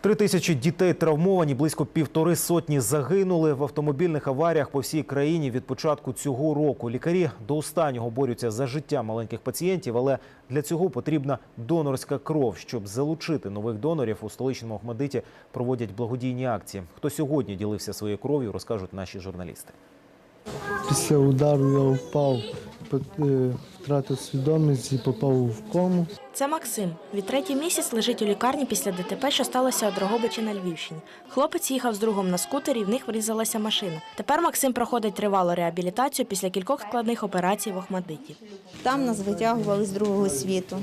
Три тисячі дітей травмовані, близько півтори сотні загинули в автомобільних аваріях по всій країні від початку цього року. Лікарі до останнього борються за життя маленьких пацієнтів, але для цього потрібна донорська кров. Щоб залучити нових донорів у столичному Охмадиті проводять благодійні акції. Хто сьогодні ділився своєю кров'ю, розкажуть наші журналісти. Після удару я впав, е, втратив свідомість і попав в кому. Це Максим. Від третій місяць лежить у лікарні після ДТП, що сталося у Дрогобичі на Львівщині. Хлопець їхав з другом на скутері, і в них врізалася машина. Тепер Максим проходить тривалу реабілітацію після кількох складних операцій в Охмадиті. Там нас витягували з другого світу.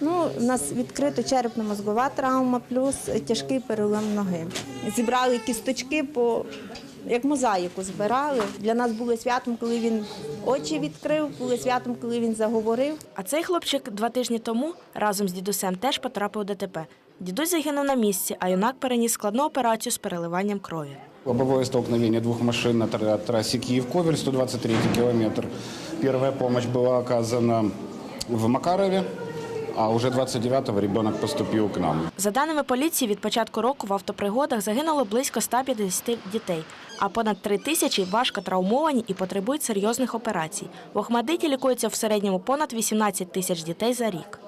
Ну, у нас відкрито черепно-мозгова травма, плюс тяжкий перелом ноги. Зібрали кісточки по як мозаїку збирали. Для нас було святом, коли він очі відкрив, було святом, коли він заговорив. А цей хлопчик два тижні тому разом з дідусем теж потрапив у ДТП. Дідусь загинув на місці, а юнак переніс складну операцію з переливанням крові. Лобовое столкновение двух машин на тр- трассе Киев-Ковель, 123 километр. Первая помощь была оказана в Макарове, а уже 29-го ребенок поступил к нам. За даними поліції, від початку року в автопригодах загинуло близько 150 дітей, а понад 3 тисячі важко травмовані і потребують серйозних операцій. В Охмадиті лікується в середньому понад 18 тисяч дітей за рік.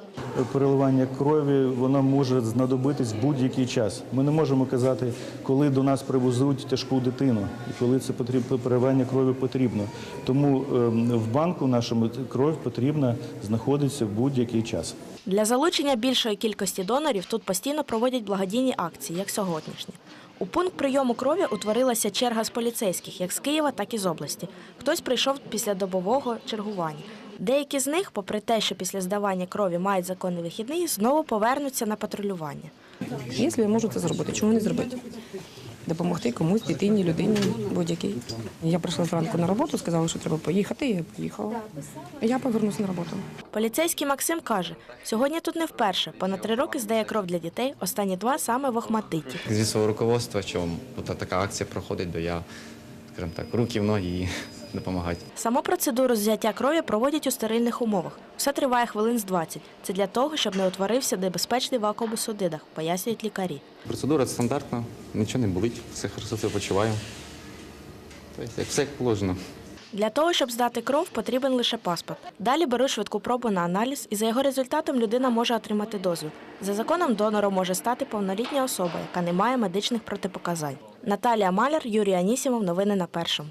Переливання крові воно може знадобитись будь-який час. Ми не можемо казати, коли до нас привезуть тяжку дитину і коли це потрібно переливання крові потрібно. Тому ем, в банку нашому кров потрібна знаходиться в будь-який час. Для залучення більшої кількості донорів тут постійно проводять благодійні акції, як сьогоднішні. У пункт прийому крові утворилася черга з поліцейських, як з Києва, так і з області. Хтось прийшов після добового чергування. Деякі з них, попри те, що після здавання крові мають законний вихідний, знову повернуться на патрулювання. Якщо я можу це зробити, чому не зробити? Допомогти комусь, дитині, людині, будь-якій. Я прийшла зранку на роботу, сказали, що треба поїхати, і я поїхала. Я повернуся на роботу. Поліцейський Максим каже, сьогодні тут не вперше. Понад три роки здає кров для дітей, останні два саме в Охматиті. зі свого руководства, що така акція проходить, то я, скажімо так, руки в ноги і допомагати. Саму процедуру взяття крові проводять у стерильних умовах. Все триває хвилин з 20. Це для того, щоб не утворився небезпечний вакуум у судинах, пояснюють лікарі. Процедура стандартна, нічого не болить, все хорошо себе почуваю. Тобто, як все як положено. Для того, щоб здати кров, потрібен лише паспорт. Далі беруть швидку пробу на аналіз, і за його результатом людина може отримати дозвіл. За законом донором може стати повнолітня особа, яка не має медичних протипоказань. Наталія Маляр, Юрій Анісімов. Новини на першому.